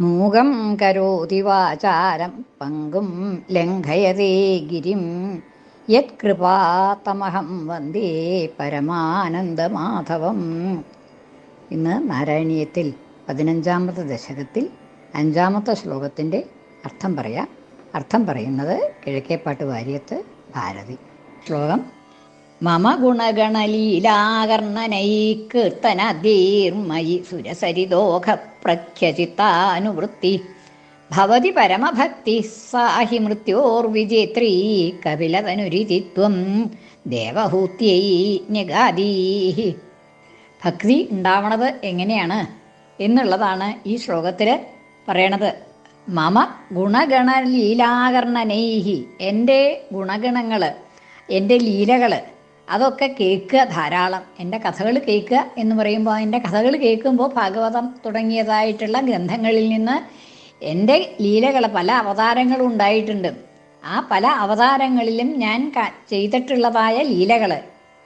മൂകം കരോതി വാചാരം പങ്കും ലംഘയതേ ഗിരിം. യത്കൃപാതമഹം വന്ദേ പരമാനന്ദ മാധവം ഇന്ന് നാരായണീയത്തിൽ പതിനഞ്ചാമത്തെ ദശകത്തിൽ അഞ്ചാമത്തെ ശ്ലോകത്തിന്റെ അർത്ഥം പറയാം. അർത്ഥം പറയുന്നത് കിഴക്കേപ്പാട്ട് വാര്യത്ത് ഭാരതി. ശ്ലോകം മമ ഗുണഗണലീലാകർണനൈ കീർത്തനധീർമയി സുരസരിദോഘ പ്രഖ്യചിത്താനുവൃത്തി. ഭവതി പരമഭക്തി സാഹി മൃത്യോർവിജേത്രീ കപിലതനുരിതിത്വം ദേവഹൂത്യൈ ന്യഗാദീ ഭക്തി ഉണ്ടാവണത് എങ്ങനെയാണ് എന്നുള്ളതാണ് ഈ ശ്ലോകത്തിൽ പറയണത്. മമ ഗുണഗണ ലീലാകർണനൈഹി എന്റെ ഗുണഗണങ്ങൾ എന്റെ ലീലകൾ അതൊക്കെ കേൾക്കുക ധാരാളം. എന്റെ കഥകൾ കേൾക്കുക എന്ന് പറയുമ്പോൾ എന്റെ കഥകൾ കേൾക്കുമ്പോൾ ഭാഗവതം തുടങ്ങിയതായിട്ടുള്ള ഗ്രന്ഥങ്ങളിൽ നിന്ന് എന്റെ ലീലകൾ പല അവതാരങ്ങളും ഉണ്ടായിട്ടുണ്ട്. ആ പല അവതാരങ്ങളിലും ഞാൻ ചെയ്തിട്ടുള്ളതായ ലീലകൾ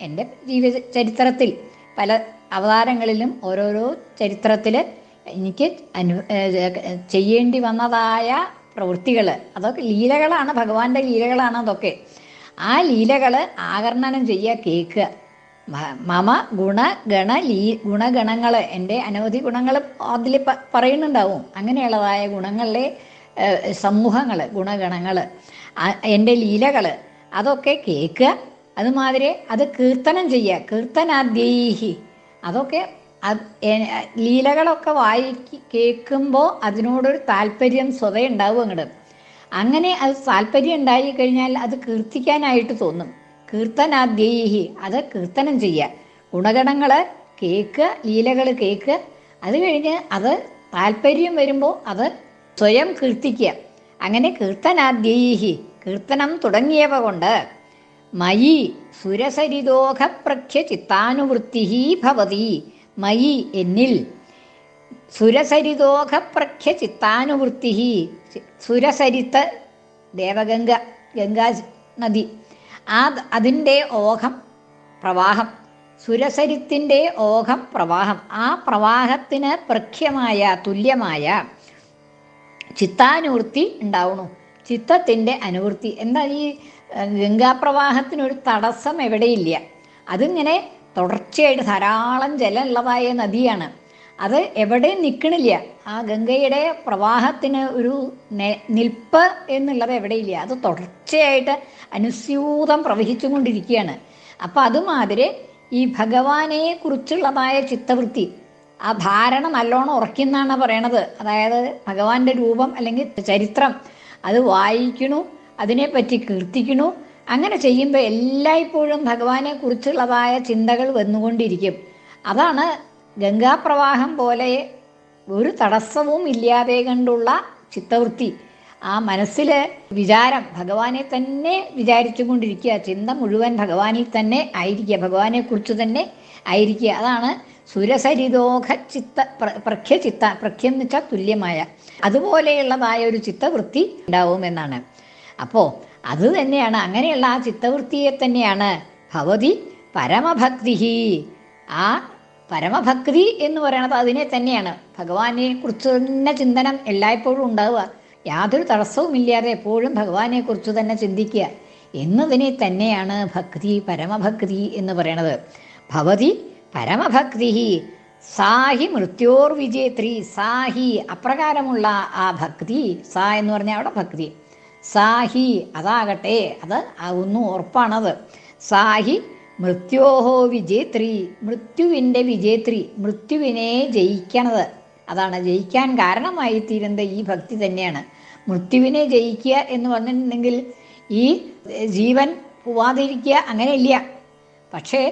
എന്റെ ജീവിത ചരിത്രത്തിൽ. പല അവതാരങ്ങളിലും ഓരോരോ ചരിത്രത്തിൽ എനിക്ക് അനു ചെയ്യേണ്ടി വന്നതായ പ്രവൃത്തികൾ അതൊക്കെ ലീലകളാണ് ഭഗവാന്റെ ലീലകളാണ് അതൊക്കെ. ആ ലീലകൾ ആകർണനം ചെയ്യുക കേൾക്കുക. മമ ഗുണ ഗണ ലീ ഗുണഗണങ്ങൾ എന്റെ അനവധി ഗുണങ്ങൾ അതിൽ പറയുന്നുണ്ടാവും. അങ്ങനെയുള്ളതായ ഗുണങ്ങളിലെ സമൂഹങ്ങൾ ഗുണഗണങ്ങൾ എന്റെ ലീലകൾ അതൊക്കെ കേൾക്കുക. അതുമാതിരി അത് കീർത്തനം ചെയ്യുക. കീർത്തനാദ്യൈഹി അതൊക്കെ അത് ലീലകളൊക്കെ വായിക്കി കേൾക്കുമ്പോൾ അതിനോടൊരു താല്പര്യം സ്വതയുണ്ടാവും അങ്ങോട്ട് അങ്ങനെ അത് താല്പര്യം ഉണ്ടായി കഴിഞ്ഞാൽ അത് കീർത്തിക്കാനായിട്ട് തോന്നും. കീർത്തനാദ്യേഹി അത് കീർത്തനം ചെയ്യുക. ഗുണഗണങ്ങൾ കേൾക്കുക ലീലകൾ കേൾക്കുക അത് കഴിഞ്ഞ് അത് താല്പര്യം വരുമ്പോൾ അത് സ്വയം കീർത്തിക്കുക. അങ്ങനെ കീർത്തനാദ്യേഹി കീർത്തനം തുടങ്ങിയവ കൊണ്ട് മയി സുരസരിദോഹപ്രഖ്യ ചിത്താനുവൃത്തി ഭവതി. മയി എന്നിൽ സുരസരിദോഘ പ്രഖ്യ ചിത്താനുവൃത്തി സുരസരിത്ത് ദേവഗംഗ ഗംഗാ നദി. ആ അതിന്റെ ഓഘം പ്രവാഹം. സുരസരിത്തിന്റെ ഓഘം പ്രവാഹം. ആ പ്രവാഹത്തിന് പ്രഖ്യമായ തുല്യമായ ചിത്താനുവൃത്തി ഉണ്ടാവണു ചിത്തത്തിന്റെ അനുവൃത്തി. എന്താ ഈ ഗംഗാപ്രവാഹത്തിനൊരു തടസ്സം എവിടെയില്ല. അതിങ്ങനെ തുടർച്ചയായിട്ട് ധാരാളം ജലമുള്ളതായ നദിയാണ്. അത് എവിടെയും നിൽക്കണില്ല ആ ഗംഗയുടെ പ്രവാഹത്തിന് ഒരു നിൽപ്പ് എന്നുള്ളത് എവിടെയില്ല. അത് തുടർച്ചയായിട്ട് അനുസ്യൂതം പ്രവഹിച്ചുകൊണ്ടിരിക്കുകയാണ്. അപ്പം അതുമാതിരി ഈ ഭഗവാനെ കുറിച്ചുള്ളതായ ചിത്തവൃത്തി ആ ധാരണ നല്ലോണം ഉറക്കുന്നാണ് പറയണത്. അതായത് ഭഗവാന്റെ രൂപം അല്ലെങ്കിൽ ചരിത്രം അത് വായിക്കണു അതിനെപ്പറ്റി കീർത്തിക്കണു അങ്ങനെ ചെയ്യുമ്പോൾ എല്ലായ്പ്പോഴും ഭഗവാനെ കുറിച്ചുള്ളതായ ചിന്തകൾ വന്നുകൊണ്ടിരിക്കും. അതാണ് ഗംഗാപ്രവാഹം പോലെ ഒരു തടസ്സവും ഇല്ലാതെ കണ്ടുള്ള ചിത്തവൃത്തി. ആ മനസ്സിൽ വിചാരം ഭഗവാനെ തന്നെ വിചാരിച്ചു കൊണ്ടിരിക്കുക. ചിന്ത മുഴുവൻ ഭഗവാനിൽ തന്നെ ആയിരിക്കുക. ഭഗവാനെ കുറിച്ച് തന്നെ ആയിരിക്കുക. അതാണ് സുരസരിതോഖ ചിത്ത പ്ര- പ്രഖ്യ ചിത്ത പ്രഖ്യം എന്ന് വെച്ചാൽ തുല്യമായ. അതുപോലെയുള്ളതായ ഒരു ചിത്തവൃത്തി ഉണ്ടാവുമെന്നാണ് അപ്പോൾ അത് തന്നെയാണ്. അങ്ങനെയുള്ള ആ ചിത്തവൃത്തിയെ തന്നെയാണ് ഭവതി പരമഭക്തി ആ പരമഭക്തി എന്ന് പറയുന്നത് അതിനെ തന്നെയാണ്. ഭഗവാനെ കുറിച്ച് തന്നെ ചിന്തനം എല്ലായ്പ്പോഴും ഉണ്ടാവുക. യാതൊരു തടസ്സവും ഇല്ലാതെ എപ്പോഴും ഭഗവാനെ കുറിച്ച് തന്നെ ചിന്തിക്കുക. എന്നതിനെ തന്നെയാണ് ഭക്തി പരമഭക്തി എന്ന് പറയണത്. ഭവതി പരമഭക്തി സാഹി മൃത്യോർ വിജയത്രി സാഹി അപ്രകാരമുള്ള ആ ഭക്തി. സാ എന്ന് പറഞ്ഞാൽ അവിടെ ഭക്തി. സാഹി അതാകട്ടെ അത് ആവുന്നു ഉറപ്പാണത്. സാഹി മൃത്യോഹോ വിജേത്രി മൃത്യുവിന്റെ വിജേത്രി മൃത്യുവിനെ ജയിക്കണത്. അതാണ് ജയിക്കാൻ കാരണമായി തീരുന്നത് ഈ ഭക്തി തന്നെയാണ്. മൃത്യുവിനെ ജയിക്കുക എന്ന് പറഞ്ഞിട്ടുണ്ടെങ്കിൽ ഈ ജീവൻ പോവാതിരിക്കുക അങ്ങനെയില്ല. പക്ഷേ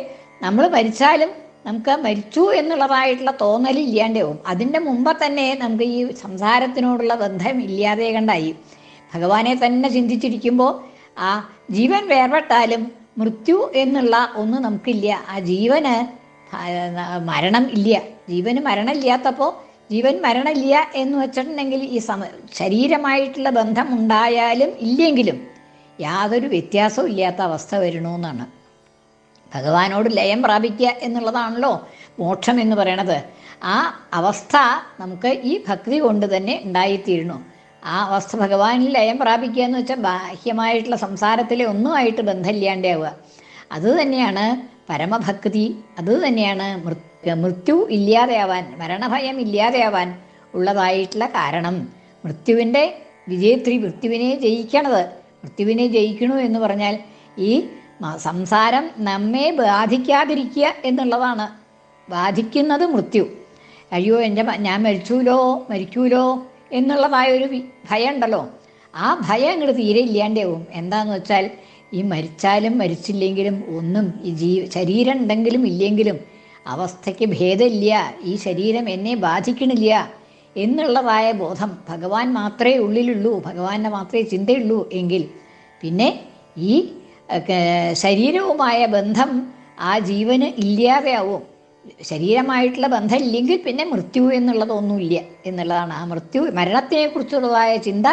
നമ്മൾ മരിച്ചാലും നമുക്ക് മരിച്ചു എന്നുള്ളതായിട്ടുള്ള തോന്നൽ ഇല്ലാണ്ടാവും അതിന്റെ മുമ്പ് തന്നെ നമുക്ക് ഈ സംസാരത്തിനോടുള്ള ബന്ധം ഇല്ലാതെ കണ്ടായി. ഭഗവാനെ തന്നെ ചിന്തിച്ചിരിക്കുമ്പോൾ ആ ജീവൻ വേർപെട്ടാലും മൃത്യു എന്നുള്ള ഒന്ന് നമുക്കില്ല. ആ ജീവന് മരണം ഇല്ല. ജീവന് മരണമില്ലാത്തപ്പോൾ ജീവൻ മരണമില്ല എന്ന് വെച്ചിട്ടുണ്ടെങ്കിൽ ഈ സമ ശരീരമായിട്ടുള്ള ബന്ധം ഉണ്ടായാലും ഇല്ലെങ്കിലും യാതൊരു വ്യത്യാസവും ഇല്ലാത്ത അവസ്ഥ വരണമെന്നാണ് ഭഗവാനോട് ലയം പ്രാപിക്കുക എന്നുള്ളതാണല്ലോ മോക്ഷം എന്ന് പറയണത്. ആ അവസ്ഥ നമുക്ക് ഈ ഭക്തി കൊണ്ട് തന്നെ ഉണ്ടായിത്തീരുന്നു. ആ അവസ്ഥ ഭഗവാനിൽ ലയം പ്രാപിക്കുക എന്ന് വെച്ചാൽ ബാഹ്യമായിട്ടുള്ള സംസാരത്തിലെ ഒന്നുമായിട്ട് ബന്ധമില്ലാണ്ടാവുക. അത് തന്നെയാണ് പരമഭക്തി അത് തന്നെയാണ് മൃത്യു ഇല്ലാതെയാവാൻ മരണഭയം ഇല്ലാതെയാവാൻ ഉള്ളതായിട്ടുള്ള കാരണം. മൃത്യുവിന്റെ വിജയത്രി മൃത്യുവിനെ ജയിക്കണത് മൃത്യുവിനെ ജയിക്കണു എന്ന് പറഞ്ഞാൽ ഈ സംസാരം നമ്മെ ബാധിക്കാതിരിക്കുക എന്നുള്ളതാണ്. ബാധിക്കുന്നത് മൃത്യു. അയ്യോ എന്റെ ഞാൻ മരിച്ചൂലോ? മരിക്കൂലോ? എന്നുള്ളതായ ഒരു ഭയം ഉണ്ടല്ലോ ആ ഭയം അങ്ങോട്ട് തീരെ ഇല്ലാണ്ടാവും. എന്താന്ന് വെച്ചാൽ ഈ മരിച്ചാലും മരിച്ചില്ലെങ്കിലും ഒന്നും ഈ ജീ ശരീരം ഉണ്ടെങ്കിലും ഇല്ലെങ്കിലും അവസ്ഥയ്ക്ക് ഭേദമില്ല. ഈ ശരീരം എന്നെ ബാധിക്കണില്ല എന്നുള്ളതായ ബോധം ഭഗവാൻ മാത്രമേ ഉള്ളിലുള്ളൂ. ഭഗവാന്റെ മാത്രമേ ചിന്തയുള്ളൂ എങ്കിൽ പിന്നെ ഈ ശരീരവുമായ ബന്ധം ആ ജീവന് ഇല്ലാതെയാവും. ശരീരമായിട്ടുള്ള ബന്ധം ഇല്ലെങ്കിൽ പിന്നെ മൃത്യു എന്നുള്ളതൊന്നുമില്ല എന്നുള്ളതാണ്. ആ മൃത്യു മരണത്തെക്കുറിച്ചുള്ളതായ ചിന്ത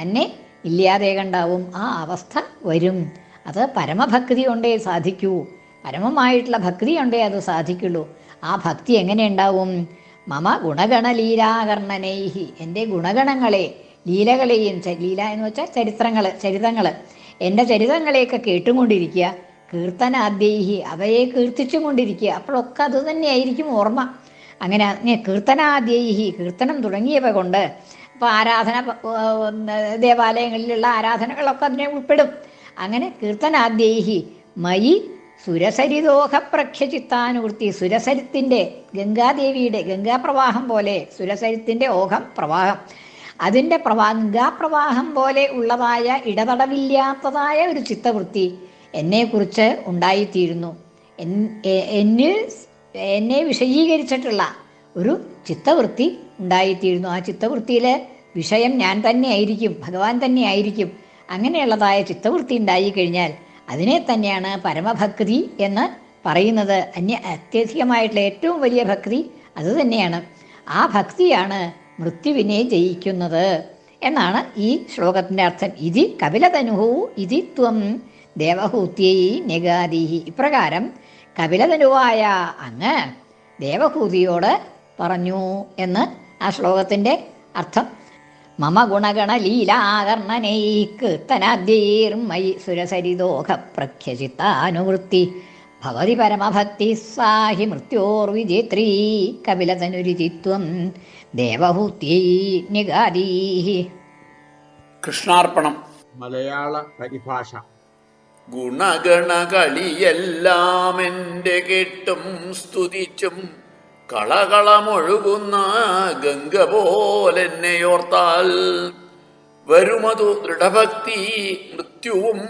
തന്നെ ഇല്ലാതെ കണ്ടാവും. ആ അവസ്ഥ വരും. അത് പരമഭക്തി കൊണ്ടേ സാധിക്കൂ. പരമമായിട്ടുള്ള ഭക്തി കൊണ്ടേ അത് സാധിക്കുള്ളൂ. ആ ഭക്തി എങ്ങനെ ഉണ്ടാവും? മമ ഗുണഗണലീലാകർണനൈഹി എന്റെ ഗുണഗണങ്ങളെ ലീലകളെയും ലീല എന്ന് വെച്ചാൽ ചരിത്രങ്ങൾ ചരിതങ്ങൾ എന്റെ ചരിതങ്ങളെയൊക്കെ കേട്ടുകൊണ്ടിരിക്കുക. കീർത്തനാദ്യൈഹി അവയെ കീർത്തിച്ചും കൊണ്ടിരിക്കുക അപ്പോഴൊക്കെ അത് തന്നെയായിരിക്കും ഓർമ്മ. അങ്ങനെ കീർത്തനാദ്യൈഹി കീർത്തനം തുടങ്ങിയവ കൊണ്ട് അപ്പോൾ ആരാധന ദേവാലയങ്ങളിലുള്ള ആരാധനകളൊക്കെ അതിനെ ഉൾപ്പെടും. അങ്ങനെ കീർത്തനാദ്യൈഹി മയി സുരസരിദോഹ പ്രഖ്യചിത്താനുവൃത്തി സുരസരിത്തിന്റെ ഗംഗാദേവിയുടെ ഗംഗാപ്രവാഹം പോലെ സുരസരിത്തിന്റെ ഓഹം പ്രവാഹം. അതിന്റെ പ്രവാ ഗംഗാപ്രവാഹം പോലെ ഉള്ളതായ ഇടതടവില്ലാത്തതായ ഒരു ചിത്തവൃത്തി എന്നെക്കുറിച്ച് ഉണ്ടായിത്തീരുന്നു. എന്നിൽ എന്നെ വിഷയീകരിച്ചിട്ടുള്ള ഒരു ചിത്തവൃത്തി ഉണ്ടായിത്തീരുന്നു. ആ ചിത്തവൃത്തിയിലെ വിഷയം ഞാൻ തന്നെ ആയിരിക്കും ഭഗവാൻ തന്നെ ആയിരിക്കും അങ്ങനെയുള്ളതായ ചിത്തവൃത്തി ഉണ്ടായിക്കഴിഞ്ഞാൽ അതിനെ തന്നെയാണ് പരമഭക്തി എന്ന് പറയുന്നത്. അന്യ അത്യധികമായിട്ടുള്ള ഏറ്റവും വലിയ ഭക്തി അത് തന്നെയാണ്. ആ ഭക്തിയാണ് മൃത്യുവിനെ ജയിക്കുന്നത് എന്നാണ് ഈ ശ്ലോകത്തിന്റെ അർത്ഥം. ഇതി കപിലതനുഹു ഇതി ത്വം ദേവഹൂത്യൈ നെഗാദീഹി. ഇപ്രകാരം കപിലതനുവായ അങ്ങ് ദേവഹൂതിയോട് പറഞ്ഞു എന്ന് ആ ശ്ലോകത്തിന്റെ അർത്ഥം. മമ ഗുണഗണ കീർത്തനാദ്യൈർമയി സുരസരിതോഹ പ്രഖ്യചിത്താനുവൃത്തി ഭവതി പരമഭക്തി സാഹി മൃത്യോർവിജേത്രീ കപിലതനുരുചിത്വം ദേവഹൂത്യൈ നിഗാദീഹി. കൃഷ്ണാർപ്പണം. മലയാള പരിഭാഷ. ഗുണഗണകളിയെല്ലാം എന്റെ കെട്ടും സ്തുതിച്ചും കളകളമൊഴുകുന്ന ഗംഗ പോലെന്നെയോർത്താൽ വരുമതു ദൃഢഭക്തി മൃത്യുവും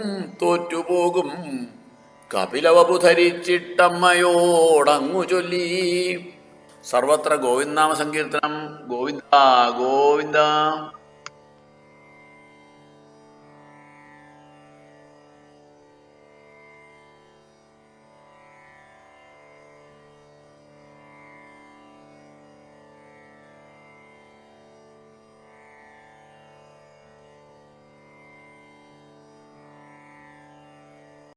തോറ്റുപോകും. കപിലവപു ധരിച്ചിട്ടമ്മയോടങ്ങു ചൊല്ലി. സർവത്ര ഗോവിന്ദാമ സങ്കീർത്തനം. ഗോവിന്ദ ഗോവിന്ദ.